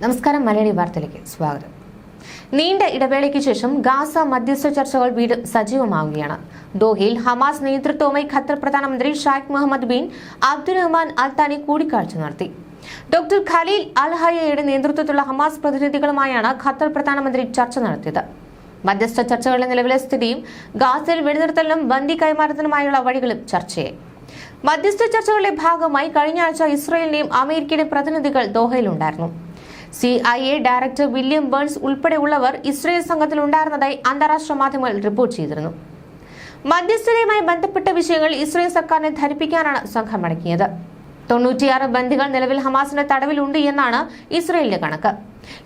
നമസ്കാരം മലയാളി വാർത്തയിലേക്ക് സ്വാഗതം. നീണ്ട ഇടവേളയ്ക്ക് ശേഷം ഗാസ മധ്യസ്ഥ ചർച്ചകൾ വീണ്ടും സജീവമാവുകയാണ്. ദോഹയിൽ ഹമാസ് നേതൃത്വവുമായി ഖത്തർ പ്രധാനമന്ത്രി Sheikh Mohammed bin Abdulrahman Al Thani Thani കൂടിക്കാഴ്ച നടത്തി. ഡോക്ടർ ഖലീൽ അൽ ഹയയുടെ നേതൃത്വത്തിലുള്ള ഹമാസ് പ്രതിനിധികളുമായാണ് ഖത്തർ പ്രധാനമന്ത്രി ചർച്ച നടത്തിയത്. മധ്യസ്ഥ ചർച്ചകളുടെ നിലവിലെ സ്ഥിതിയും ഗാസയിൽ വെടിനിർത്തലിനും ബന്ദി കൈമാറ്റത്തിനുമായുള്ള വഴികളും ചർച്ചയായി. മധ്യസ്ഥ ചർച്ചകളുടെ ഭാഗമായി കഴിഞ്ഞ ആഴ്ച ഇസ്രയേലിന്റെയും അമേരിക്കയുടെയും പ്രതിനിധികൾ ദോഹയിലുണ്ടായിരുന്നു. C I A director William Burns ഉൾപ്പെടെയുള്ളവർ ഇസ്രയേൽ സംഘത്തിലുണ്ടായിരുന്നതായി അന്താരാഷ്ട്ര മാധ്യമങ്ങൾ റിപ്പോർട്ട് ചെയ്തിരുന്നു. മധ്യസ്ഥതയുമായി ബന്ധപ്പെട്ട വിഷയങ്ങൾ ഇസ്രയേൽ സർക്കാരിനെ ധരിപ്പിക്കാനാണ് സംഘം മടക്കിയത്. തൊണ്ണൂറ്റിയാറ് ബന്ദികൾ നിലവിൽ ഹമാസിന്റെ തടവിലുണ്ട് എന്നാണ് ഇസ്രയേലിന്റെ കണക്ക്.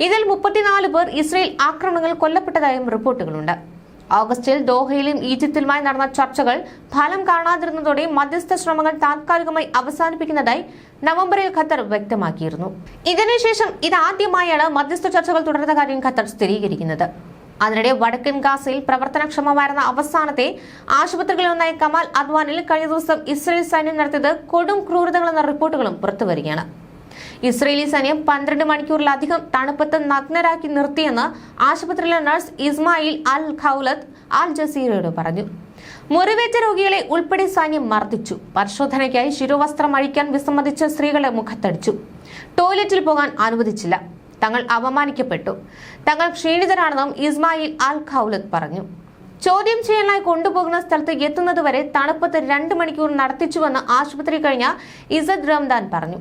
ഇതിൽ മുപ്പത്തിനാല് പേർ ഇസ്രയേൽ ആക്രമണങ്ങൾ കൊല്ലപ്പെട്ടതായും റിപ്പോർട്ടുകളുണ്ട് ഓഗസ്റ്റിൽ ദോഹയിലും ഈജിപ്തിലുമായി നടന്ന ചർച്ചകൾ ഫലം കാണാതിരുന്നതോടെ മധ്യസ്ഥ ശ്രമങ്ങൾ താൽക്കാലികമായി അവസാനിപ്പിക്കുന്നതായി നവംബറിൽ ഖത്തർ വ്യക്തമാക്കിയിരുന്നു. ഇതിനുശേഷം ഇതാദ്യമായാണ് മധ്യസ്ഥ ചർച്ചകൾ തുടരുന്ന കാര്യം ഖത്തർ സ്ഥിരീകരിക്കുന്നത്. അതിനിടെ വടക്കൻ ഗാസയിൽ പ്രവർത്തനക്ഷമമായിരുന്ന അവസാനത്തെ ആശുപത്രികളിലൊന്നായ കമാൽ അദ്വാനിൽ കഴിഞ്ഞ ദിവസം ഇസ്രയേൽ സൈന്യം നടത്തിയത് കൊടും ക്രൂരതകളെന്ന റിപ്പോർട്ടുകളും പുറത്തുവരികയാണ്. ഇസ്രയേലി സൈന്യം പന്ത്രണ്ട് മണിക്കൂറിലധികം തണുപ്പത്ത് നഗ്നരാക്കി നിർത്തിയെന്ന് ആശുപത്രിയിലെ നഴ്സ് ഇസ്മായിൽ അൽ ഖൌലത്ത് അൽ ജസീറയോട് പറഞ്ഞു. മുറിവേറ്റ രോഗികളെ ഉൾപ്പെടെ സൈന്യം മർദ്ദിച്ചു. പരിശോധനയ്ക്കായി ശിരോവസ്ത്രം അഴിക്കാൻ വിസമ്മതിച്ച സ്ത്രീകളെ മുഖത്തടിച്ചു. ടോയ്ലറ്റിൽ പോകാൻ അനുവദിച്ചില്ല. തങ്ങൾ അപമാനിക്കപ്പെട്ടു. തങ്ങൾ ക്ഷീണിതരാണെന്നും ഇസ്മായിൽ അൽ ഖൌലത്ത് പറഞ്ഞു. ചോദ്യം ചെയ്യാനായി കൊണ്ടുപോകുന്ന സ്ഥലത്ത് എത്തുന്നതുവരെ തണുപ്പത്ത് രണ്ട് മണിക്കൂർ നടത്തിച്ചുവെന്ന് ആശുപത്രി കഴിഞ്ഞ ഇസദ് റംദാൻ പറഞ്ഞു.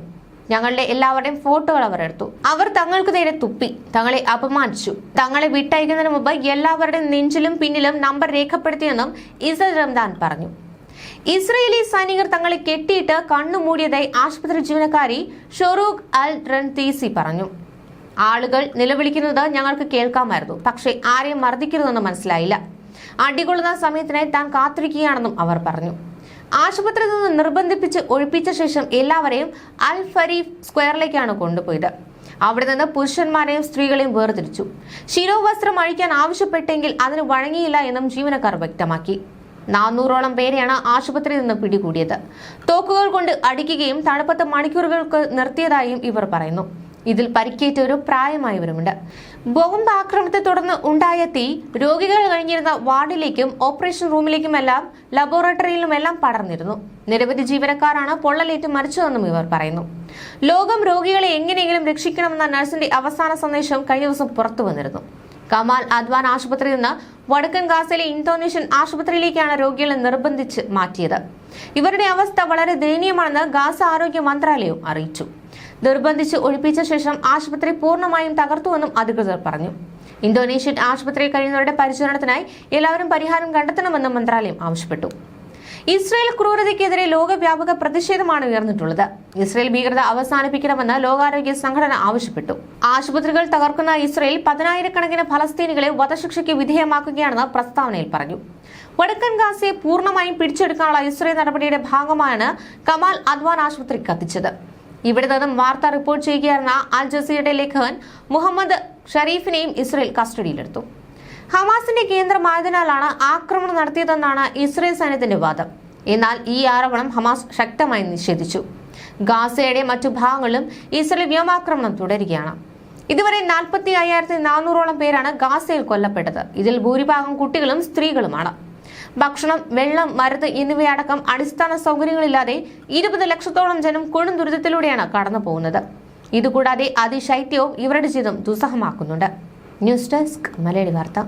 ഞങ്ങളുടെ എല്ലാവരുടെയും ഫോട്ടോകൾ അവർ എടുത്തു. അവർ തങ്ങൾക്ക് നേരെ തുപ്പി തങ്ങളെ അപമാനിച്ചു. തങ്ങളെ വിട്ടയക്കുന്നതിന് മുമ്പ് എല്ലാവരുടെയും നെഞ്ചിലും പിന്നിലും നമ്പർ രേഖപ്പെടുത്തിയെന്നും ഇസൽ റംദാൻ പറഞ്ഞു. ഇസ്രയേലി സൈനികർ തങ്ങളെ കെട്ടിയിട്ട് കണ്ണുമൂടിയതായി ആശുപത്രി ജീവനക്കാരി ഷൊറൂഖ് അൽ റൺതീസി പറഞ്ഞു. ആളുകൾ നിലവിളിക്കുന്നത് ഞങ്ങൾക്ക് കേൾക്കാമായിരുന്നു പക്ഷേ ആരെയും മർദ്ദിക്കരുതെന്ന് മനസ്സിലായില്ല. അടികൊള്ളുന്ന സമയത്തിനായി താൻ കാത്തിരിക്കുകയാണെന്നും അവർ പറഞ്ഞു. ആശുപത്രിയിൽ നിന്ന് നിർബന്ധിപ്പിച്ച് ഒഴിപ്പിച്ച ശേഷം എല്ലാവരെയും അൽ ഫരീഫ് സ്ക്വയറിലേക്കാണ് കൊണ്ടുപോയത്. അവിടെ നിന്ന് പുരുഷന്മാരെയും സ്ത്രീകളെയും വേർതിരിച്ചു. ശിരോവസ്ത്രം അഴിക്കാൻ ആവശ്യപ്പെട്ടെങ്കിൽ അതിന് വഴങ്ങിയില്ല എന്നും ജീവനക്കാർ വ്യക്തമാക്കി. നാനൂറോളം പേരെയാണ് ആശുപത്രിയിൽ നിന്ന് പിടികൂടിയത്. തോക്കുകൾ കൊണ്ട് അടിക്കുകയും തണുപ്പത്ത് മണിക്കൂറുകൾക്ക് നിർത്തിയതായും ഇവർ പറയുന്നു. ഇതിൽ പരിക്കേറ്റവരും പ്രായമായവരുമുണ്ട് ബോംബ് ആക്രമണത്തെ തുടർന്ന് ഉണ്ടായ തീ രോഗികൾ കഴിഞ്ഞിരുന്ന വാർഡിലേക്കും ഓപ്പറേഷൻ റൂമിലേക്കുമെല്ലാം ലബോറട്ടറിയിലുമെല്ലാം പടർന്നിരുന്നു. നിരവധി ജീവനക്കാരാണ് പൊള്ളലേറ്റ് മരിച്ചതെന്നും ഇവർ പറയുന്നു. ലോകം രോഗികളെ എങ്ങനെയെങ്കിലും രക്ഷിക്കണമെന്ന നഴ്സിന്റെ അവസാന സന്ദേശം കഴിഞ്ഞ ദിവസം പുറത്തു വന്നിരുന്നു. കമാൽ അദ്വാൻ ആശുപത്രിയിൽ നിന്ന് വടക്കൻ ഗാസയിലെ ഇന്തോനേഷ്യൻ ആശുപത്രിയിലേക്കാണ് രോഗികളെ നിർബന്ധിച്ച് മാറ്റിയത്. ഇവരുടെ അവസ്ഥ വളരെ ദയനീയമാണെന്ന് ഗാസ ആരോഗ്യ മന്ത്രാലയവും അറിയിച്ചു. നിർബന്ധിച്ച് ഒഴിപ്പിച്ച ശേഷം ആശുപത്രി പൂർണമായും തകർത്തുവെന്നും അധികൃതർ പറഞ്ഞു. ഇന്തോനേഷ്യൻ ആശുപത്രിയിൽ കഴിയുന്നവരുടെ പരിചരണത്തിനായി എല്ലാവരും പരിഹാരം കണ്ടെത്തണമെന്നും മന്ത്രാലയം ആവശ്യപ്പെട്ടു. ഇസ്രയേൽ ക്രൂരതയ്ക്കെതിരെ ലോകവ്യാപക പ്രതിഷേധമാണ് ഉയർന്നിട്ടുള്ളത്. ഇസ്രയേൽ ഭീകരത അവസാനിപ്പിക്കണമെന്ന് ലോകാരോഗ്യ സംഘടന ആവശ്യപ്പെട്ടു. ആശുപത്രികൾ തകർക്കുന്ന ഇസ്രയേൽ പതിനായിരക്കണക്കിന് ഫലസ്തീനികളെ വധശിക്ഷയ്ക്ക് വിധേയമാക്കുകയാണെന്ന് പ്രസ്താവനയിൽ പറഞ്ഞു. വടക്കൻ ഗാസയെ പൂർണമായും പിടിച്ചെടുക്കാനുള്ള ഇസ്രയേൽ നടപടിയുടെ ഭാഗമാണ് കമാൽ അദ്വാൻ ആശുപത്രി കത്തിച്ചത്. ഇവിടെ നിന്നും വാർത്ത റിപ്പോർട്ട് ചെയ്യുകയായിരുന്ന അൽ ജസീറയുടെ ലേഖകൻ മുഹമ്മദ് ഷരീഫിനെയും ഇസ്രയേൽ കസ്റ്റഡിയിലെടുത്തു. ഹമാസിന്റെ കേന്ദ്രമായതിനാലാണ് ആക്രമണം നടത്തിയതെന്നാണ് ഇസ്രയേൽ സൈന്യത്തിന്റെ വാദം. എന്നാൽ ഈ ആരോപണം ഹമാസ് ശക്തമായി നിഷേധിച്ചു. ഗാസയുടെ മറ്റു ഭാഗങ്ങളിലും ഇസ്രയേൽ വ്യോമാക്രമണം തുടരുകയാണ്. ഇതുവരെ നാൽപ്പത്തി അയ്യായിരത്തി നാനൂറോളം പേരാണ് ഗാസയിൽ കൊല്ലപ്പെട്ടത്. ഇതിൽ ഭൂരിഭാഗം കുട്ടികളും സ്ത്രീകളുമാണ്. ഭക്ഷണം വെള്ളം മരുന്ന് എന്നിവയടക്കം അടിസ്ഥാന സൗകര്യങ്ങളില്ലാതെ ഇരുപത് ലക്ഷത്തോളം ജനം കൊടും ദുരിതത്തിലൂടെയാണ് കടന്നു പോകുന്നത് ഇതുകൂടാതെ അതിശൈത്യവും ഇവരുടെ ജീവിതം ദുസ്സഹമാക്കുന്നുണ്ട്. ന്യൂസ് ഡെസ്ക് മലയാളി വാർത്ത.